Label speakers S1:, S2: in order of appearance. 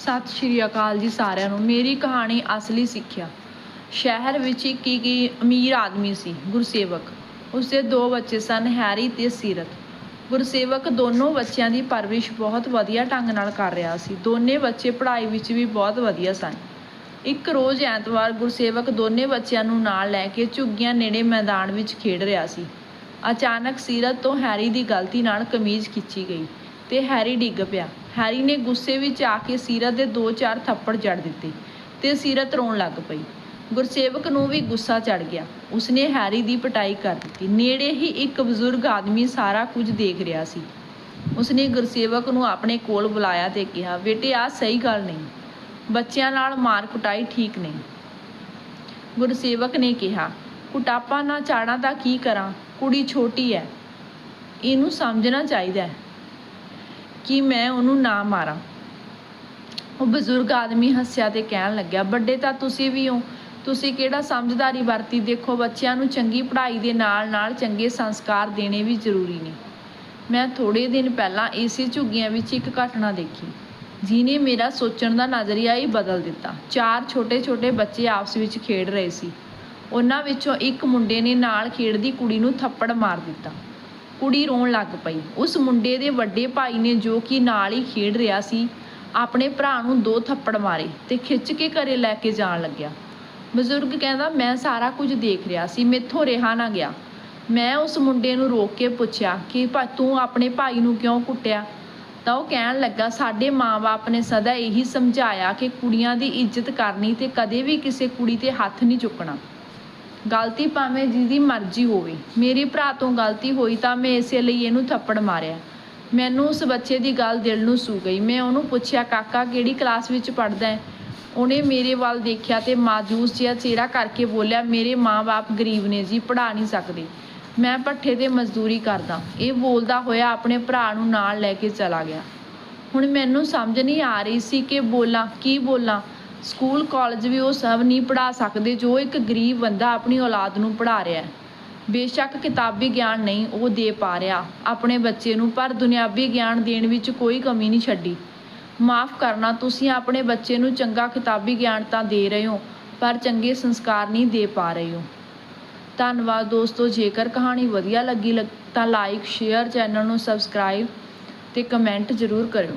S1: ਸਤਿ ਸ਼੍ਰੀ ਅਕਾਲ ਜੀ ਸਾਰਿਆਂ ਨੂੰ। ਮੇਰੀ ਕਹਾਣੀ ਅਸਲੀ ਸਿੱਖਿਆ। ਸ਼ਹਿਰ ਵਿੱਚ ਇੱਕ ਇੱਕ ਅਮੀਰ ਆਦਮੀ ਸੀ, ਗੁਰਸੇਵਕ। ਉਸਦੇ ਦੋ ਬੱਚੇ ਸਨ, ਹੈਰੀ ਤੇ ਸੀਰਤ। ਗੁਰਸੇਵਕ ਦੋਨੋਂ ਬੱਚਿਆਂ ਦੀ ਪਰਵਰਿਸ਼ ਬਹੁਤ ਵਧੀਆ ਢੰਗ ਨਾਲ ਕਰ ਰਿਹਾ ਸੀ। ਦੋਨੇ ਬੱਚੇ ਪੜ੍ਹਾਈ ਵਿੱਚ ਵੀ ਬਹੁਤ ਵਧੀਆ ਸਨ। ਇੱਕ ਰੋਜ਼ ਐਤਵਾਰ ਗੁਰਸੇਵਕ ਦੋਨੇ ਬੱਚਿਆਂ ਨੂੰ ਨਾਲ ਲੈ ਕੇ ਝੁੱਗੀਆਂ ਨੇੜੇ ਮੈਦਾਨ ਵਿੱਚ ਖੇਡ ਰਿਹਾ ਸੀ। ਅਚਾਨਕ ਸੀਰਤ ਤੋਂ ਹੈਰੀ ਦੀ ਗਲਤੀ ਨਾਲ ਕਮੀਜ਼ ਖਿੱਚੀ ਗਈ ਤੇ ਹੈਰੀ ਡਿੱਗ ਪਿਆ। ਹੈਰੀ ਨੇ ਗੁੱਸੇ ਵਿੱਚ ਆ ਕੇ ਸੀਰਤ ਦੇ ਦੋ ਚਾਰ ਥੱਪੜ ਜੜ ਦਿੱਤੇ ਤੇ ਸੀਰਤ ਰੋਣ ਲੱਗ ਪਈ। ਗੁਰਸੇਵਕ ਨੂੰ ਵੀ ਗੁੱਸਾ ਚੜ ਗਿਆ। ਉਸਨੇ ਹੈਰੀ ਦੀ ਪਟਾਈ ਕਰ ਦਿੱਤੀ। ਨੇੜੇ ਹੀ ਇੱਕ ਬਜ਼ੁਰਗ ਆਦਮੀ ਸਾਰਾ ਕੁਝ ਦੇਖ ਰਿਹਾ ਸੀ। ਉਸਨੇ ਗੁਰਸੇਵਕ ਨੂੰ ਆਪਣੇ ਕੋਲ ਬੁਲਾਇਆ ਤੇ ਕਿਹਾ, ਬੇਟੇ, ਆਹ ਸਹੀ ਗੱਲ ਨਹੀਂ। ਬੱਚਿਆਂ ਨਾਲ ਮਾਰ ਕੁਟਾਈ ਠੀਕ ਨਹੀਂ। ਗੁਰਸੇਵਕ ਨੇ ਕਿਹਾ, ਕੁਟਾਪਾ ਨਾ ਚਾੜਾਂ ਤਾਂ ਕੀ ਕਰਾਂ? ਕੁੜੀ ਛੋਟੀ ਹੈ। ਇਹਨੂੰ ਸਮਝਣਾ ਚਾਹੀਦਾ ਹੈ। ਕਿ ਮੈਂ ਉਹਨੂੰ ਨਾ ਮਾਰਾਂ। ਉਹ ਬਜ਼ੁਰਗ ਆਦਮੀ ਹੱਸਿਆ ਤੇ ਕਹਿਣ ਲੱਗਿਆ, ਵੱਡੇ ਤਾਂ ਤੁਸੀਂ ਵੀ ਹੋ। ਤੁਸੀਂ ਕਿਹੜਾ ਸਮਝਦਾਰੀ ਵਰਤੀ? ਦੇਖੋ, ਬੱਚਿਆਂ ਨੂੰ ਚੰਗੀ ਪੜ੍ਹਾਈ ਦੇ ਨਾਲ ਨਾਲ ਚੰਗੇ ਸੰਸਕਾਰ ਦੇਣੇ ਵੀ ਜ਼ਰੂਰੀ ਨੇ। ਮੈਂ ਥੋੜੇ ਦਿਨ ਪਹਿਲਾਂ ਇਸੇ ਝੁੱਗੀਆਂ ਵਿੱਚ ਇੱਕ ਘਟਨਾ ਦੇਖੀ ਜਿਨੇ ਮੇਰਾ ਸੋਚਣ ਦਾ ਨਜ਼ਰੀਆ ਹੀ ਬਦਲ ਦਿੱਤਾ। ਚਾਰ ਛੋਟੇ-ਛੋਟੇ ਬੱਚੇ ਆਪਸ ਵਿੱਚ ਖੇਡ ਰਹੇ ਸੀ। ਉਹਨਾਂ ਵਿੱਚੋਂ ਇੱਕ ਮੁੰਡੇ ਨੇ ਨਾਲ ਖੇਡਦੀ ਕੁੜੀ ਨੂੰ ਥੱਪੜ ਮਾਰ ਦਿੱਤਾ। ਕੁੜੀ ਰੋਣ ਲੱਗ ਪਈ। ਉਸ ਮੁੰਡੇ ਦੇ ਵੱਡੇ ਭਾਈ ਨੇ ਜੋ ਕਿ ਨਾਲ ਹੀ ਖੇਡ ਰਿਹਾ ਸੀ, ਆਪਣੇ ਭਰਾ ਨੂੰ ਦੋ ਥੱਪੜ ਮਾਰੇ ਤੇ ਖਿੱਚ ਕੇ ਘਰੇ ਲੈ ਕੇ ਜਾਣ ਲੱਗਿਆ। ਬਜ਼ੁਰਗ ਕਹਿੰਦਾ, ਮੈਂ ਸਾਰਾ ਕੁਝ ਦੇਖ ਰਿਹਾ ਸੀ, ਮੈਥੋਂ ਰਿਹਾ ਨਾ ਗਿਆ। ਮੈਂ ਉਸ ਮੁੰਡੇ ਨੂੰ ਰੋਕ ਕੇ ਪੁੱਛਿਆ ਕਿ, ਭਾ, ਤੂੰ ਆਪਣੇ ਭਾਈ ਨੂੰ ਕਿਉਂ ਕੁੱਟਿਆ? ਤਾਂ ਉਹ ਕਹਿਣ ਲੱਗਾ, ਸਾਡੇ ਮਾਂ-ਬਾਪ ਨੇ ਸਦਾ ਇਹੀ ਸਮਝਾਇਆ ਕਿ ਕੁੜੀਆਂ ਦੀ ਇੱਜ਼ਤ ਕਰਨੀ ਤੇ ਕਦੇ ਵੀ ਕਿਸੇ ਕੁੜੀ ਤੇ ਹੱਥ ਨਹੀਂ ਚੁੱਕਣਾ। ਗਲਤੀ ਭਾਵੇਂ ਜਿਹਦੀ ਮਰਜ਼ੀ ਹੋਵੇ। ਮੇਰੇ ਭਰਾ ਤੋਂ ਗਲਤੀ ਹੋਈ ਤਾਂ ਮੈਂ ਇਸੇ ਲਈ ਇਹਨੂੰ ਥੱਪੜ ਮਾਰਿਆ। ਮੈਨੂੰ ਉਸ ਬੱਚੇ ਦੀ ਗੱਲ ਦਿਲ ਨੂੰ ਸੂ ਗਈ। ਮੈਂ ਉਹਨੂੰ ਪੁੱਛਿਆ, ਕਾਕਾ, ਕਿਹੜੀ ਕਲਾਸ ਵਿੱਚ ਪੜ੍ਹਦਾ ਹੈ? ਉਹਨੇ ਮੇਰੇ ਵੱਲ ਦੇਖਿਆ ਤੇ ਮਾਜੂਸ ਜਿਹਾ ਚਿਹਰਾ ਕਰਕੇ ਬੋਲਿਆ, ਮੇਰੇ ਮਾਂ-ਬਾਪ ਗਰੀਬ ਨੇ ਜੀ, ਪੜ੍ਹਾ ਨਹੀਂ ਸਕਦੇ। ਮੈਂ ਭੱਠੇ ਤੇ ਮਜ਼ਦੂਰੀ ਕਰਦਾ। ਇਹ ਬੋਲਦਾ ਹੋਇਆ ਆਪਣੇ ਭਰਾ ਨੂੰ ਨਾਲ ਲੈ ਕੇ ਚਲਾ ਗਿਆ। ਹੁਣ ਮੈਨੂੰ ਸਮਝ ਨਹੀਂ ਆ ਰਹੀ ਸੀ ਕਿ ਬੋਲਾਂ, ਕੀ ਬੋਲਾਂ। ਸਕੂਲ, ਕਾਲਜ ਵੀ ਉਹ ਸਭ ਨਹੀਂ ਪੜ੍ਹਾ ਸਕਦੇ ਜੋ ਇੱਕ ਗਰੀਬ ਬੰਦਾ ਆਪਣੀ ਔਲਾਦ ਨੂੰ ਪੜ੍ਹਾ ਰਿਹਾ ਹੈ। ਬੇਸ਼ੱਕ ਕਿਤਾਬੀ ਗਿਆਨ ਨਹੀਂ ਉਹ ਦੇ ਪਾ ਰਿਹਾ। ਆਪਣੇ ਬੱਚੇ ਨੂੰ ਪਰ ਦੁਨਿਆਵੀ ਗਿਆਨ ਦੇਣ ਵਿੱਚ ਕੋਈ ਕਮੀ ਨਹੀਂ ਛੱਡੀ। ਮਾਫ ਕਰਨਾ, ਤੁਸੀਂ ਆਪਣੇ ਬੱਚੇ ਨੂੰ ਚੰਗਾ ਕਿਤਾਬੀ ਗਿਆਨ ਤਾਂ ਦੇ ਰਹੇ ਹੋ, ਪਰ ਚੰਗੇ ਸੰਸਕਾਰ ਨਹੀਂ ਦੇ ਪਾ ਰਹੇ ਹੋ। ਧੰਨਵਾਦ ਦੋਸਤੋ, ਜੇਕਰ ਕਹਾਣੀ ਵਧੀਆ ਲੱਗੀ ਲੱਗ- ਤਾਂ ਲਾਈਕ ਸ਼ੇਅਰ ਚੈਨਲ ਨੂੰ ਸਬਸਕ੍ਰਾਈਬ ਤੇ ਕਮੈਂਟ ਜ਼ਰੂਰ ਕਰਿਓ।